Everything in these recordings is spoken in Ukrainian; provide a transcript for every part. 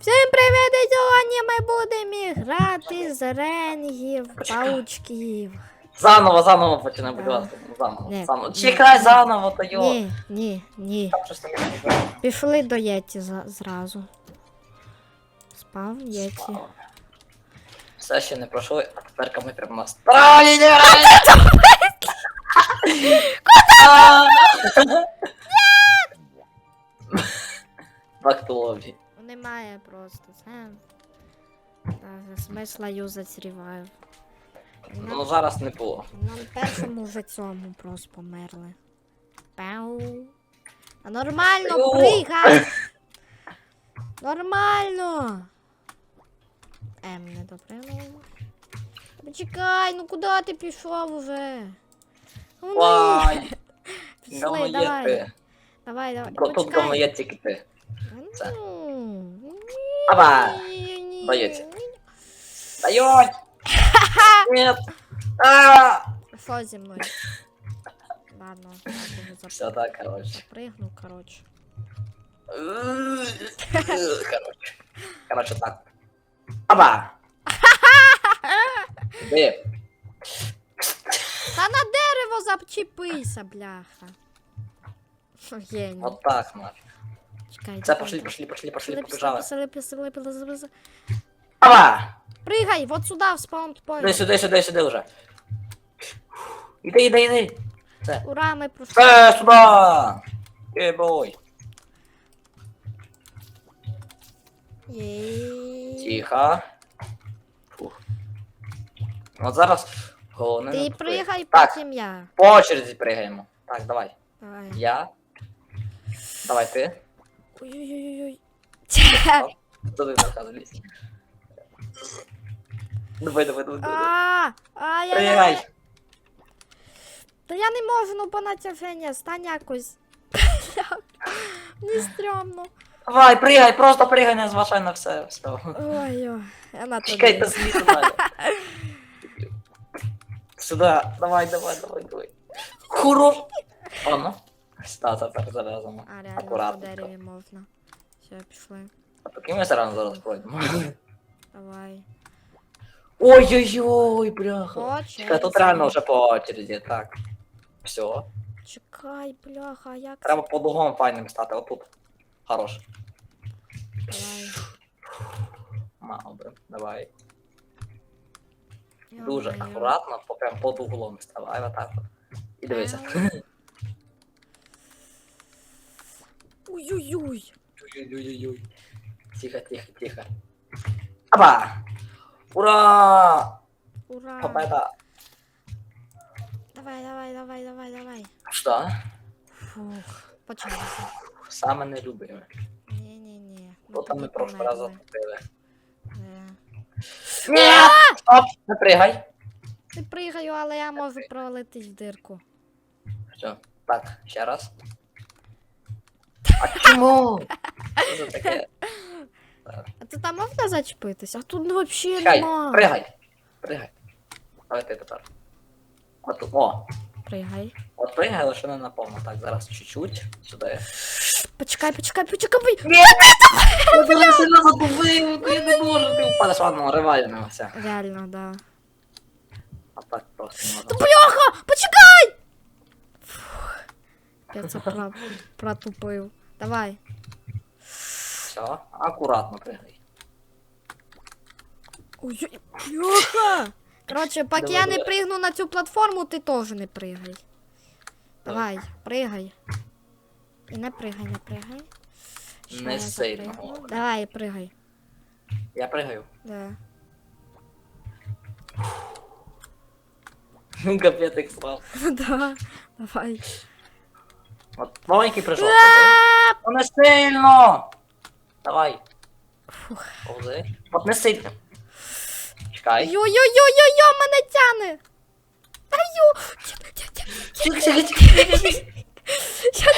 Всім привіт! і Сьогодні ми будемо грати з ренгів, паучків. Заново, заново починай, будь ласка. Заново, Ні, заново. Чекай заново, то йо. Ні, ні, ні. Там щось таке не знаю. Пішли до Єті за- зразу. Спав Єті. Все ще не пройшли, а тепер ми прямо на стороні. Back to lobby. Немає просто. Це... Смисла юзати ревайв. Ну зараз не було. На першому вже цьому просто померли. Пау. А нормально, пригай! Нормально! Ем, не допригнув. Почекай, ну куди ти пішов уже? Ну. Вай, Пішли, давай. Давай, давай. Тут Почекай. є тільки ти. це. Ні, Дається. Дають! Нет! А! Що зі мною? Ладно, я дуже Все так, короче. запригну, коротше. Короче. Короче, так. Аба! Де? Та на дерево запчепися, бляха. Геній. Вот так, нафиг. Чекай, Все, пошли, пошли, пошли, пошли, побежали. пішли, пішли, пішли, пішли. Аба! Пригай, вот сюда, в спаунт Іди point. сюди, сюди, сюди вже. Іди, іди, іди. Все. Ура, ми пройшли. Все, сюди! Ей-бой. Єй. Тихо. Фух. От зараз головне. Ти пригай, потім я. по очереді пригаємо. Так, давай. Давай. Я. Давай ти. Ой-ой-ой-ой. Туди. Давай, давай, давай, давай. А, а, я, я. Та я не можу, ну по натяження, стань якось. Не стрьомно. Давай, пригай, просто пригай, не зважай на все. все. Ой-ой, я на Чекай, тобі. та злізу далі. Сюди, давай, давай, давай, давай. Хорош. О, ну. Та, тепер зав'язано. А, реально, по Акуратно. дереві можна. Все, пішли. А поки ми одно зараз пройдемо. Давай. Ой-ой-ой, бляха. Чекай, тут реально вже по очереді, так. Все. Чекай, бляха, як це? Треба по дугом файним стати, отут. Хорош. Давай. Мало би, давай. Дуже Йо-моє. акуратно, по прям під углом ставай, отак от. І дивися. Ой-ой-ой. Ой-ой-ой-ой. Тихо, тихо, тихо. Опа! Ура! Ура. Победа! Давай, давай, давай, давай, давай. Что? Фух, почалося. Саме не любимо. Ні-ні-ні. Бо там ми прошлий раз затопили. Ні! Стоп! Не пригай! Не пригаю, але я можу провалитись в дирку. Все. Так, ще раз. А чому? Що це таке? А тут там можна зачепитись? А тут взагалі Чекай, нема. пригай! Пригай. Давай ти тепер. От, о, Пригай. от пригай, лише не наповно. Так, зараз чуть-чуть. Сюди. Почекай, почекай, почекай. Я дуже сильно задувив, я не можу, ти впадеш, ладно, ревайвимо все. Реально, да. А так просто не можна. Бляха! Почекай! Фух. Я це про... протупив. Давай. Все, акуратно пригай. Ой, бляха! Коротше, поки Давай, я не давай. пригну на цю платформу, ти теж не пригай. Давай, пригай. І не пригай, не пригай. Ще Не сильно, Давай, пригай. Я пригаю. Да. Капець як слав. Да, давай. От маленький прыжок. Ну не сильно! Давай. Фух. Повзи. От не сильно. Чекай. Йо-йо-йо-йо-йо, мене тяне! Чекай, чекай. Я,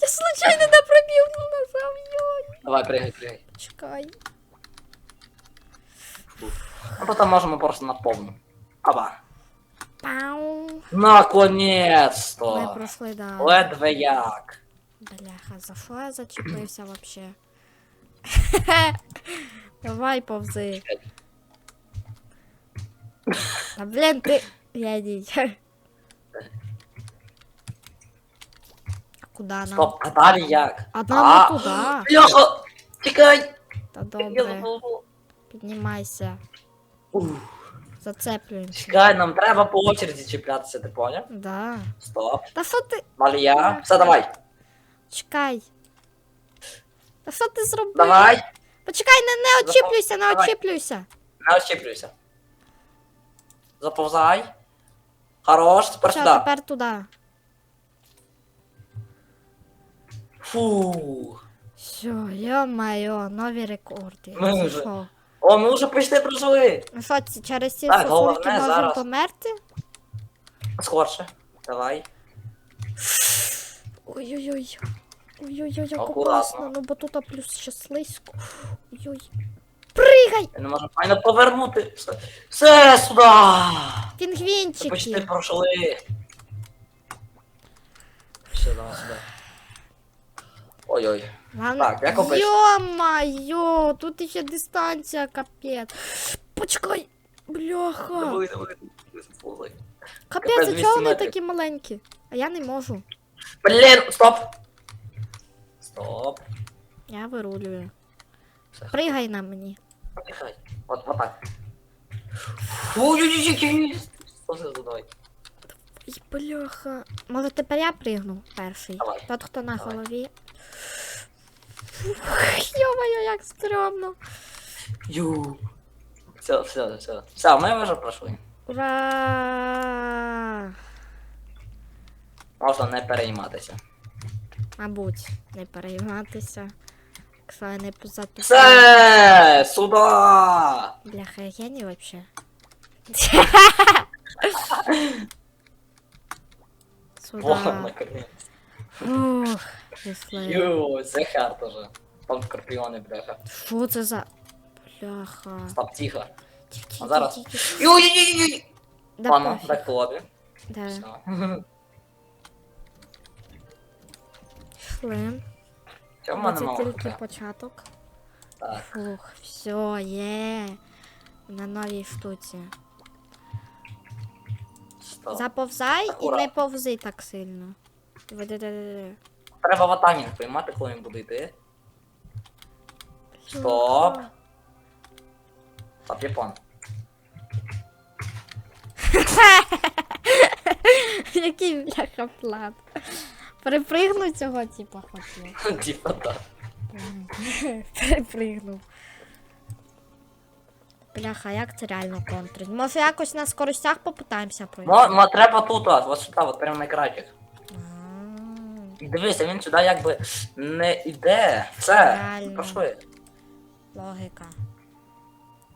я случайно не пробігну назад, йой. Давай, пригай, пригай. Чекай. А потім можемо просто на. Аба. Пау. Наконец-то! пройшли, да. Ледве як. Бляха, за що я зачепився вообще? Давай повзи. Та блін, ти. Я дій. А куди нам? Стоп, а далі як? А нам не туди. Бляха! Тікай! Та добре, піднімайся. Ух, Зацеплюємося. Чекай, нам треба по очереді чіплятися, ти поняв? Да. Стоп. Та що ти? Далі я. Все, давай. Чекай. Та що ти зробив? Давай. Почекай, не, не очіплюйся, не Давай. очіплюйся. Не очіплюйся. Заповзай. Хорош, тепер Все, сюди. тепер туди. Фу. Все, йо-майо, нові рекорди. Ми Це вже- що? О, ми вже почти прожили. Що, ці- через ці Так, сосульки головне можемо зараз. померти? Скорше. Давай. Ой-ой-ой. Ой-ой-ой, як Акуратно. опасно, ну бо тут плюс ще слизько. Ой-ой. Пригай! Я не можу файно повернути. Все, Все сюди. Ми почти Пінгвінчики. пройшли. Все, давай сюди. Ой-ой. Ладно. Так, як обично. Йо-майо, тут ще дистанція, капець. Почекай. Бляха. Давай, давай. Заповзай. Капець, Капець, а 200 чого вони метрів. такі маленькі? А я не можу. Блін, стоп. Стоп. Я вирулюю. Все. Пригай на мені. Нехай. От, вот так. Ой-ой-ой-ой. Все, давай. Ой, бляха. Може тепер я пригну перший. Давай. Тот, хто на Давай. голові. Йо-моє, як стрьомно. Ю. Все, все, все. Все, ми вже пройшли. Ура! Можна не перейматися. Мабуть, не перейматися. Я не позатупила. Все, сюди. Бляха, я геній вообще. Сюда. наконец. Ух, пішли. Ю, це хард уже. Там скорпіони, бляха. Що це за... Бляха. Стоп, тихо. Тільки, А зараз? тільки, тільки. Ю-ю-ю-ю. Да Ладно, пофіг. дай хлопі. Да. Все. В мене Це мало? тільки початок. Так. Фух, все, є. На новій штуці. Стоп. Заповзай і не повзи так сильно. Треба ватамінг приймати, коли він буде йти. Стоп. Стоп, Япон. Який бляха план. Перепригнув цього типа хотів. Типа так. Перепригнув. Бляха, як це реально контрить? Може якось на скоростях попитаємося пройти? Ну, ну, треба тут, от, от сюди, от прямо на. Дивися, він сюди якби не йде. Все, Реально. Логіка.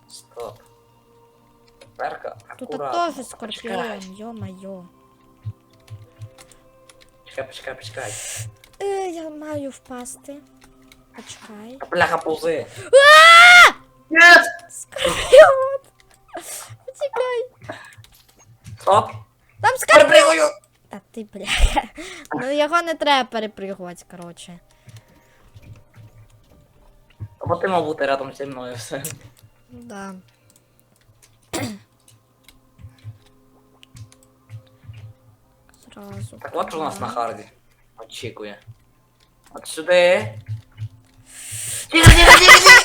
Стоп. Перка. Тут акуратно. теж скорпіон, йо-майо. Почекай, почекай, почекай. Е, я маю впасти. Почекай. Та бляха повзи. Нет! Скорпіон! Почекай. Стоп! Там скорпіон! Перепригую! Та ти, бляха. Ну його не треба перепригувати, коротше. Або ти мав бути рядом зі мною все. Да. Сразу. Так от у нас на харді. Очікує. От сюди. Тихо, тихо, тихо!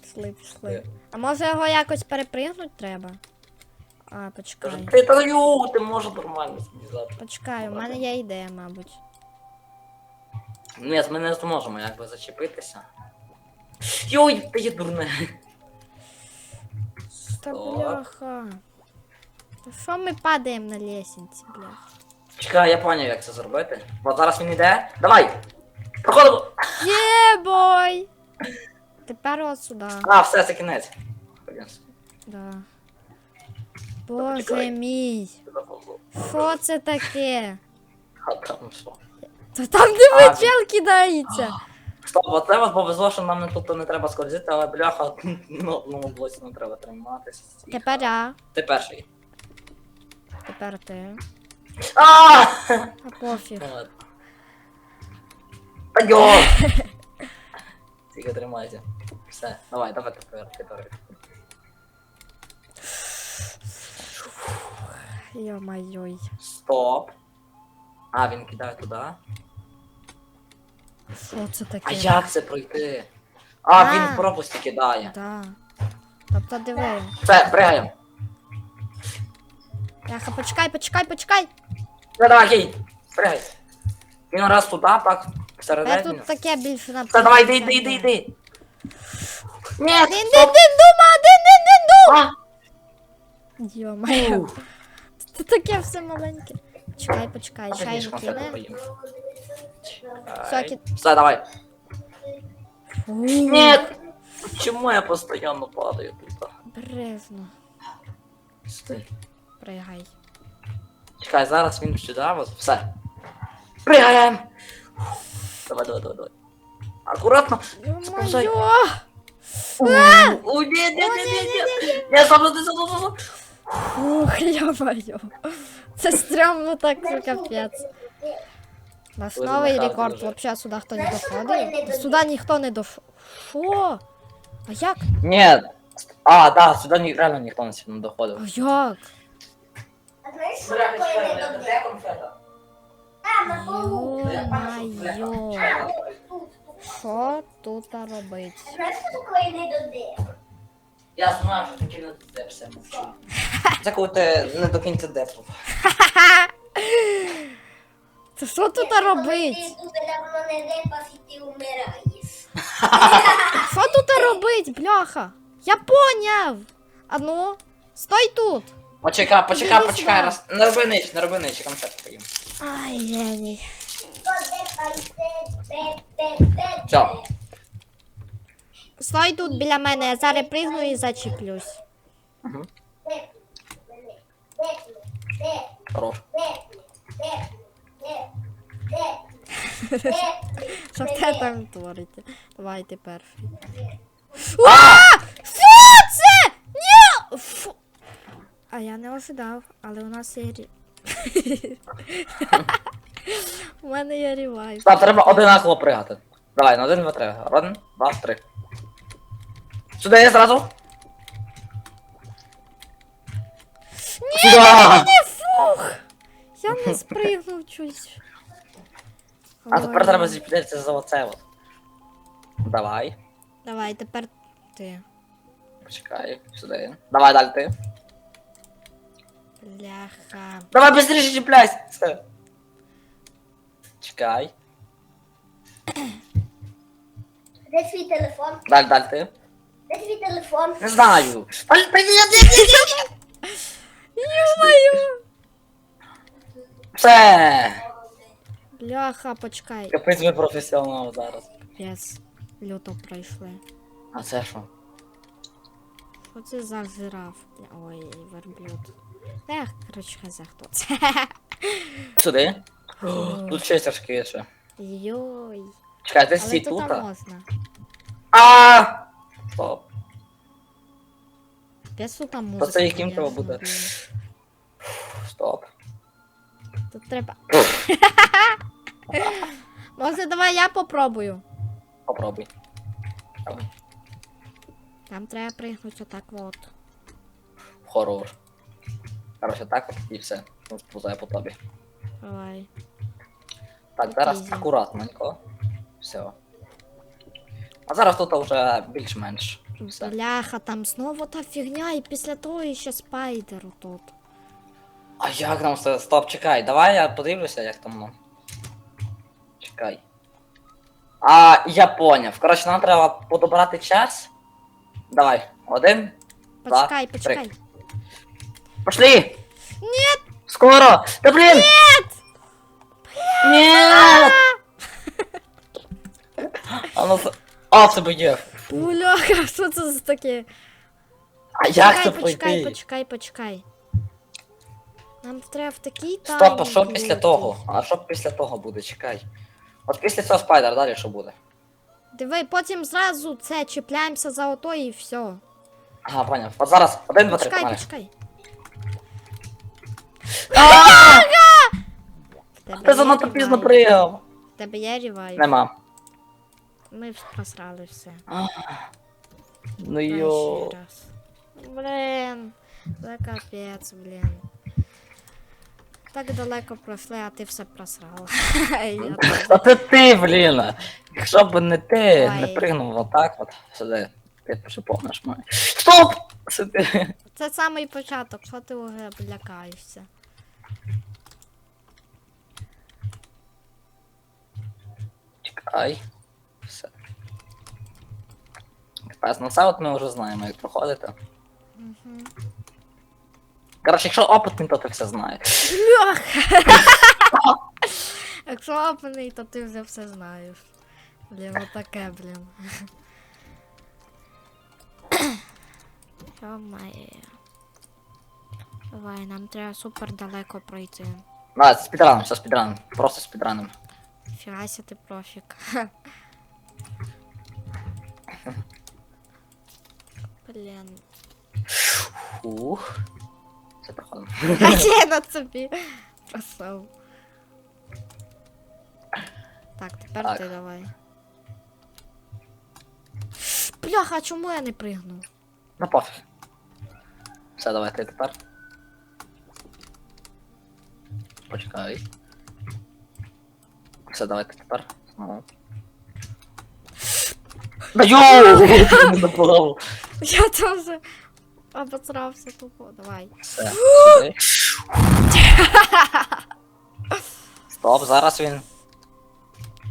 Пішли, пішли. А може його якось перепригнути треба? А, почекай. Ти талю, ти можеш нормально злізати. Почекай, у мене є ідея, мабуть. Ні, ми не зможемо якби зачепитися. Йой, ти є дурне. Та бляха. Та що ми падаємо на лесенці, бляха? Чекай, я поняв, як це зробити. Бо зараз він йде. Давай! Проходимо! Є, бой! Тепер от сюди. А, все, це кінець. Ходім. Да. Боже мій. Що це таке? А там що? Та там А, диви чел кидається. Стоп, оце вас повезло, що нам не тут не треба скользити, але бляха, ну, одному блоці не треба триматися. Тепер я. Ти перший. Тепер ти. А! А пофіг. Та Йо! Тільки тримайся. Все, давай, давай тепер, тепер. Йо-майой. Стоп. А, він кидає туди. Що це таке? А як це пройти? А, А. він пропусти кидає. Да. Тобто диви. Все, пригаємо. Яха, почекай, почекай, почекай. Все, давай, гей. Пригай. Він раз туди, так, Я тут таке більше на Все, давай, йди, йди, йди, йди. Ні, Дин, дин, дин, дума, дин, дин, дин, А. Йо-моє. ух. Це таке все маленьке. Чекай, почекай, чай конфету кине. Все, Все, давай. Фу, Нет! Почему я постоянно падаю тут? Брезно. Стой. Пригай. Чекай, зараз він сюди, от, все. Пригаємо! Давай, давай, давай, давай. Акуратно. Сповзай. Йо-моє. О, ні, ні, ні, ні, ні. Я сам не забув. Ух, йо-моє. Це стрьомно так, це капець. У нас новий рекорд, вообще сюди хто не доходив. Сюди ніхто не доходив. Що? А як? Ні. А, да, сюди ні, реально ніхто не сюди не А як? А знаєш, що такое не добре? А, на полу. Йо-моє. Що тут робить? А знаєш, що такое не добре? Я знаю, що таке не де все мовчу. Це коли ти не до кінця депу. Це що тут робить? Ти дуже давно не депав і ти вмираєш. Що тут робить, бляха? Я поняв. А ну, стой тут. Почекай, почекай, почекай, раз. Не роби нич, не роби нич, конфету поїм. Ай, геній. Все. Стой тут біля мене, я зараз пригну і зачіплюсь. Угу. Хорош. Що те там творите? Давайте перший. А! Що це? Ні! Фу. А я не ожидав, але у нас є рі... У мене є ревайв. Так, треба одинаково пригати. Давай, на один, два, три. Один, два, три. Сюди я зразу. Ні, Сюди! ні, ні, фух! Я не спригнув чуть. А тепер Ой. треба зіпитися за оце от. Давай. Давай, тепер ти. Почекай, сюди. Давай далі ти. Бляха. Давай быстрее чіпляйся. Все. Чекай. Де твій телефон? Далі, далі ти. Де твій телефон? Не знаю. Далі, далі. Ё-моё! Все. Бляха, почекай. Капець ми професіонал зараз. Пес. Люто пройшли. А це що? Що це за жираф? Бля, Ой, верблюд. Ех, коротше, хазя хто це. Сюди. Тут ще тяжкіше. Йой. Чекай, ти Але стій тут тут. а? можна. А! Тут там музика. це яким є, треба ну, буде? Стоп. Тут треба. Може, давай я попробую. Попробуй. Там треба пригнути отак от. Хорош. Короче, так от і все. Ну, по тобі. Давай. Так, зараз Ізі. акуратненько. Все. А зараз тут вже більш-менш. Все. Бляха, там знову та фігня, і після того ще спайдер тут. А як нам все? Стоп, чекай, давай я подивлюся, як там. ну. Чекай. А, я поняв. Коротше, нам треба подобрати час. Давай, один. Два, Почекай, три. почекай. Пошли! Нет! Скоро! Да блин! Нет! Нет! А ну це- А, це буде. Бляха, що це за таке? А як це почекай, пройти? почекай, почекай. Нам треба в такий Стоп, а таймінг що після бути. того? А що після того буде? Чекай. От після цього спайдер далі що буде? Диви, потім зразу це чіпляємося за ото і все. Ага, поняв. От зараз, один, два, три, Почекай, погнали. почекай. В тебе Ти є занадто пізно ревайв? В тебе є ревайв? Нема. Ми просрали все. Ну йо. раз. Блін, це капець, блін. Так далеко пройшли, а ти все просрала. Я теж. Та це ти, блін. Якщо б не ти, не Ой. пригнув отак от сюди. Ти вже помниш мене. Стоп! Сиди. Це самий початок, що ти вже лякаєшся? Чекай. Все. Це от ми вже знаємо, як проходити. Угу. Коротше, якщо опитний, то ти все знаєш. Якщо опений, то ти вже все знаєш. Блін, отаке, блін. Йо-моє. Давай, нам треба супер далеко пройти. Давай, спідраном, все спідраном. Просто спідраном. Фігася ти профік. Блін. Фух. Все проходимо. А я на собі просав. Так, тепер Так. ти давай. Бляха, а чому я не пригнув? Ну пофіг. Все, давай ти тепер. Почекай. Все, давай ти тепер. Знову. Да йоу! Я теж обосрався тупо. Давай. Все. сюди. Стоп, зараз він.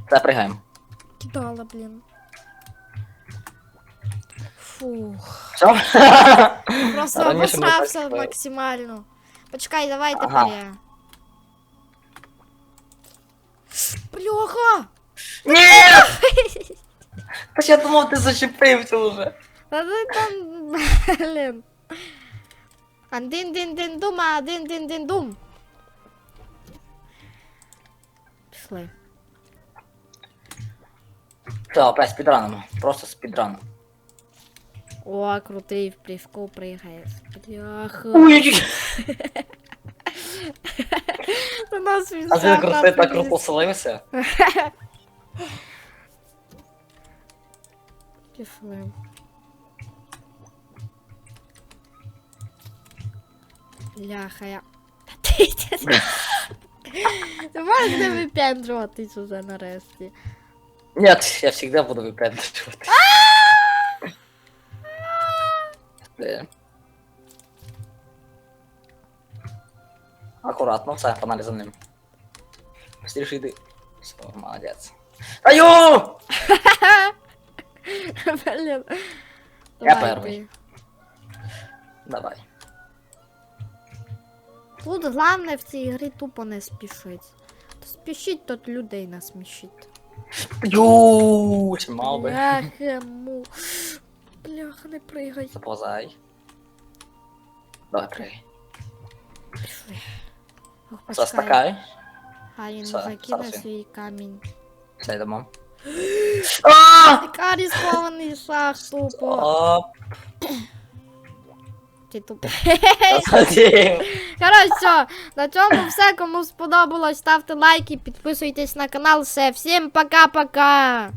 Все, пригаємо. Кидала, блін. Фух. Все? Просто Раніше ми обосрався так- максимально. Почекай, давай Ага. тепер я. Бляха! Ні! Та ж я думав, ти зачепився вже. Та ти там, блін. Андин дин дин дум, а дин дин дум. Пішли. Все, опять спідранимо. Просто спідраном. О, крутий в плівку пригаєш. Бляха. Ой! У нас він А ти сам крути так нас круто поселився? Пішли. Бляха, я... Не випендрюватись уже нарешті. Нет, я всегда буду выпендривать. Да. Аккуратно, все, погнали за ним. Быстрее иди. Все, молодец. Аю! Блін. Я ти. Давай. Тут головне в цій грі тупо не спішить. То спішіть, тут людей насмішить. Ю, мав би. Бляха, му. Бляха, не пригай. Заповзай. Давай, прыгай. Пішли. Ох, Все, почекай. скакай. Хай він Все, закине зараз він. свій камінь. Все, йдемо. А! Яка різкований шах тупо. Оп. Ти тупий. Коротше, на цьому все. Кому сподобалось, ставте лайки, підписуйтесь на канал. Все, всім пока-пока.